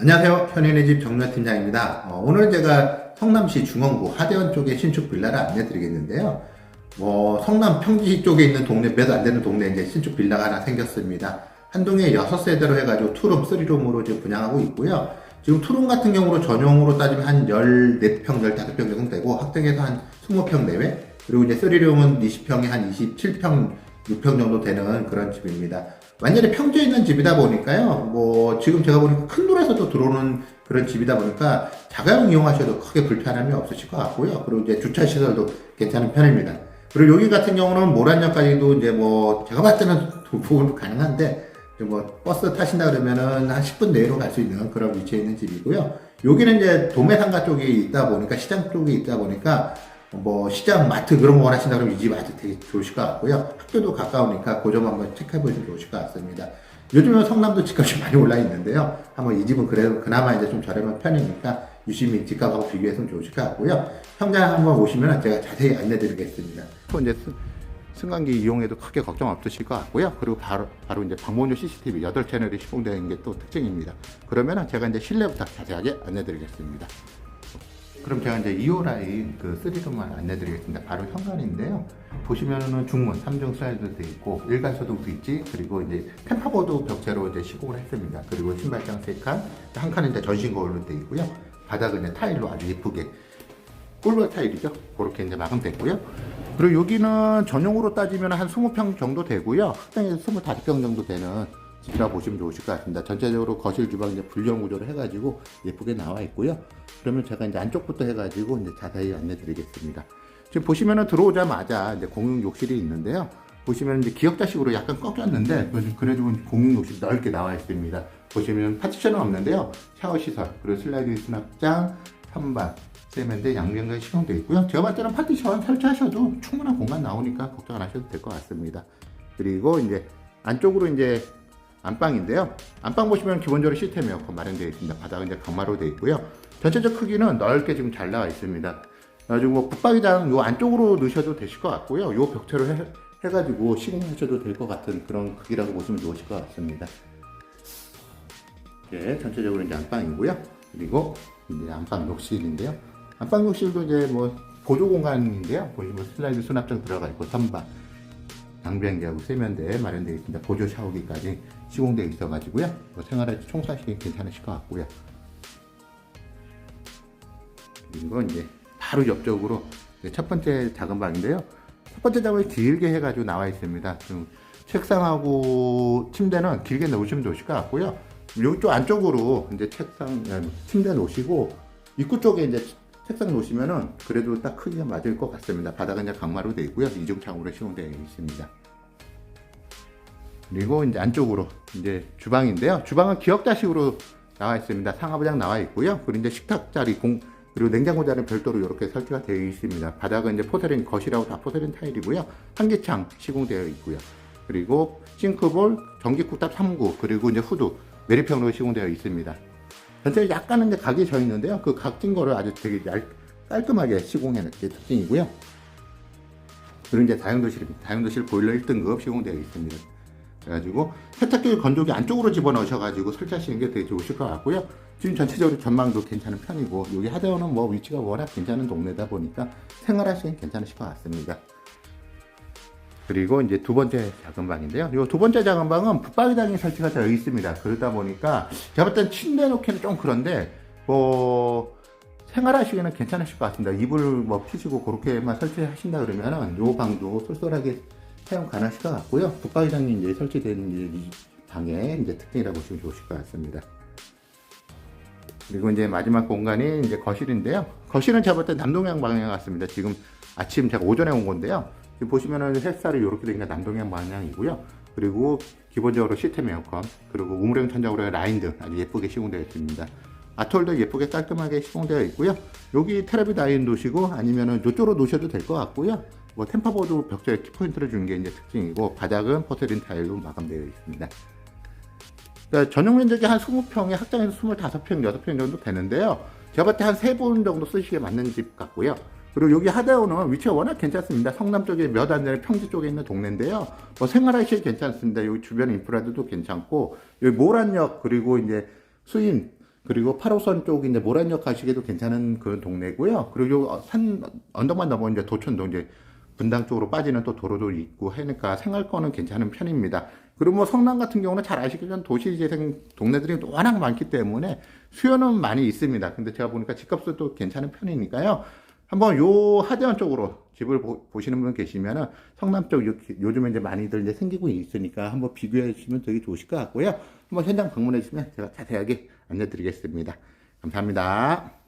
안녕하세요. 현인의 집 정면팀장입니다. 어, 오늘 제가 성남시 중원구 하대원 쪽에 신축 빌라를 안내 드리겠는데요. 뭐, 성남 평지 쪽에 있는 동네, 몇 안 되는 동네에 이제 신축 빌라가 하나 생겼습니다. 한 동에 6세대로 해가지고 투룸, 쓰리룸으로 지금 분양하고 있고요. 지금 투룸 같은 경우로 전용으로 따지면 한 14평, 15평 정도 되고, 확정해서 한 20평 내외, 그리고 이제 쓰리룸은 20평에 한 27평, 6평 정도 되는 그런 집입니다. 완전히 평지에 있는 집이다 보니까요. 뭐 지금 제가 보니까 큰 돌에서도 들어오는 그런 집이다 보니까 자가용 이용하셔도 크게 불편함이 없으실 것 같고요. 그리고 이제 주차 시설도 괜찮은 편입니다. 그리고 여기 같은 경우는 모란역까지도 이제 뭐 제가 봤을 때는 부분 가능한데 뭐 버스 타신다 그러면은 한 10분 내로 갈 수 있는 그런 위치에 있는 집이고요. 여기는 이제 도매상가 쪽에 있다 보니까 시장 쪽에 있다 보니까 뭐 시장 마트 그런 거 원하신다 그러면 이 집 아주 되게 좋으실 것 같고요. 학교도 가까우니까 그 점 한번 체크해 보시면 좋으실 것 같습니다. 요즘은 성남도 집값이 많이 올라 있는데요. 한번 이 집은 그래도 그나마 이제 좀 저렴한 편이니까 유심히 집값하고 비교해서는 좋으실 것 같고요. 현장 한번 오시면 제가 자세히 안내 드리겠습니다. 또 이제 승- 승강기 이용에도 크게 걱정 없으실 것 같고요. 그리고 바로, 바로 이제 방문용 CCTV 8채널이 시공되어 있는 게 또 특징입니다. 그러면은 제가 이제 실내부터 자세하게 안내 드리겠습니다. 그럼 제가 이제 2호 라인 그 3룸만 안내드리겠습니다. 바로 현관인데요. 보시면은 중문 3중 슬라이드도 있고 일간 소독도 있지 그리고 이제 템파보드 벽체로 이제 시공을 했습니다. 그리고 신발장 3칸, 한 칸은 이제 전신 거울로 되어 있고요. 바닥은 이제 타일로 아주 예쁘게 꿀벌 타일이죠. 그렇게 이제 마감됐고요. 그리고 여기는 전용으로 따지면 한 20평 정도 되고요. 학당에서 25평 정도 되는 집 이라 보시면 좋으실 것 같습니다. 전체적으로 거실 주방 이제 불량 구조를 해가지고 예쁘게 나와 있고요. 그러면 제가 이제 안쪽부터 해가지고 이제 자세히 안내 드리겠습니다. 지금 보시면은 들어오자마자 이제 공용 욕실이 있는데요. 보시면 이제 기역자식으로 약간 꺾였는데 그래도- 공용 욕실 넓게 나와 있습니다. 보시면 파티션은 없는데요. 샤워 시설 그리고 슬라이드 수납장, 선반, 세면대 양면까지 시공되어 있고요. 제가 봤을 때는 파티션 설치하셔도 충분한 공간 나오니까 걱정 안 하셔도 될 것 같습니다. 그리고 이제 안쪽으로 이제 안방인데요. 안방 보시면 기본적으로 시스템 에어컨 마련되어 있습니다. 바닥은 이제 강마로 되어 있고요. 전체적 크기는 넓게 지금 잘 나와 있습니다. 그래가지고 뭐 붙박이장 요 안쪽으로 넣으셔도 되실 것 같고요. 요 벽체로 해, 해가지고 시공하셔도 될 것 같은 그런 크기라고 보시면 좋으실 것 같습니다. 예, 전체적으로 이제 안방이고요. 그리고 이제 안방 욕실인데요. 안방 욕실도 이제 뭐 보조 공간인데요. 보시면 슬라이드 수납장 들어가 있고 선반, 양변기하고 세면대 마련되어 있습니다. 보조 샤워기까지 시공되어 있어가지고요. 뭐 생활에 청소하시기 괜찮으실 것 같고요. 그리고 이제 바로 옆쪽으로 첫 번째 작은 방인데요. 첫 번째 작업이 길게 해가지고 나와 있습니다. 좀 책상하고 침대는 길게 놓으시면 좋으실 것 같고요. 이쪽 안쪽으로 이제 책상, 아니, 침대 놓으시고 입구 쪽에 이제 책상 놓으시면은 그래도 딱 크기가 맞을 것 같습니다. 바닥은 이제 강마로 되어 있고요. 이중창으로 시공되어 있습니다. 그리고 이제 안쪽으로 이제 주방인데요. 주방은 기역자식으로 나와 있습니다. 상하부장 나와 있고요. 그리고 이제 식탁 자리 공 그리고 냉장고 자리는 별도로 이렇게 설치가 되어 있습니다. 바닥은 이제 포세린 거실하고 다 포세린 타일이고요. 한기창 시공되어 있고요. 그리고 싱크볼, 전기 쿡탑 3구 그리고 이제 후드 메리평으로 시공되어 있습니다. 전체 약간은 각이 져 있는데요. 그 각진 거를 아주 되게 얇, 깔끔하게 시공해낸 게 특징이고요. 그리고 이제 다용도실입니다. 다용도실 보일러 1등급 시공되어 있습니다. 그래가지고 세탁기 건조기 안쪽으로 집어넣으셔가지고 설치하시는 게 되게 좋으실 것 같고요. 지금 전체적으로 전망도 괜찮은 편이고 여기 하대원은 뭐 위치가 워낙 괜찮은 동네다 보니까 생활하시기 괜찮으실 것 같습니다. 그리고 이제 두 번째 작은 방인데요. 이 두 번째 작은 방은 붙박이장이 설치가 되어 있습니다. 그러다 보니까 제가 볼땐 침대 놓기는 좀 그런데 뭐 생활하시기에는 괜찮으실 것 같습니다. 이불 뭐 피시고 그렇게만 설치하신다 그러면은 이 방도 쏠쏠하게 사용 가능하실 것 같고요. 붙박이장이 이제 설치된 이 방의 이제 특징이라고 보시면 좋으실 것 같습니다. 그리고 이제 마지막 공간이 이제 거실인데요. 거실은 제가 볼 때 남동향 방향 같습니다. 지금 아침 제가 오전에 온 건데요. 보시면은 햇살이 이렇게 되니까 남동향 방향이고요. 그리고 기본적으로 시스템 에어컨, 그리고 우물형 천장으로 라인등 아주 예쁘게 시공되어 있습니다. 아톨도 예쁘게 깔끔하게 시공되어 있고요. 여기 테레비 다인 놓으시고 아니면은 이쪽으로 놓으셔도 될 것 같고요. 뭐 템퍼보드 벽체에 키포인트를 주는 게 이제 특징이고 바닥은 포세린 타일로 마감되어 있습니다. 그러니까 전용 면적이 한 20평에 학장에서 25평, 6평 정도 되는데요. 제가 봤을 때 한 3분 정도 쓰시기에 맞는 집 같고요. 그리고 여기 하대호는 위치가 워낙 괜찮습니다. 성남 쪽에 몇 안 되는 평지 쪽에 있는 동네인데요. 뭐 생활하시기 괜찮습니다. 여기 주변 인프라들도 괜찮고, 여기 모란역, 그리고 이제 수인, 그리고 8호선 쪽 이제 모란역 가시기도 괜찮은 그런 동네고요. 그리고 어, 산 언덕만 넘어 이제 도천도 이제 분당 쪽으로 빠지는 또 도로도 있고 하니까 생활권은 괜찮은 편입니다. 그리고 뭐 성남 같은 경우는 잘 아시겠지만 도시재생 동네들이 또 워낙 많기 때문에 수요는 많이 있습니다. 근데 제가 보니까 집값도 괜찮은 편이니까요. 한번 요 하대원 쪽으로 집을 보, 시는 분 계시면은 성남 쪽 이렇게 요즘에 이제 많이들 이제 생기고 있으니까 한번 비교해 주시면 되게 좋으실 것 같고요. 한번 현장 방문해 주시면 제가 자세하게 안내 드리겠습니다. 감사합니다.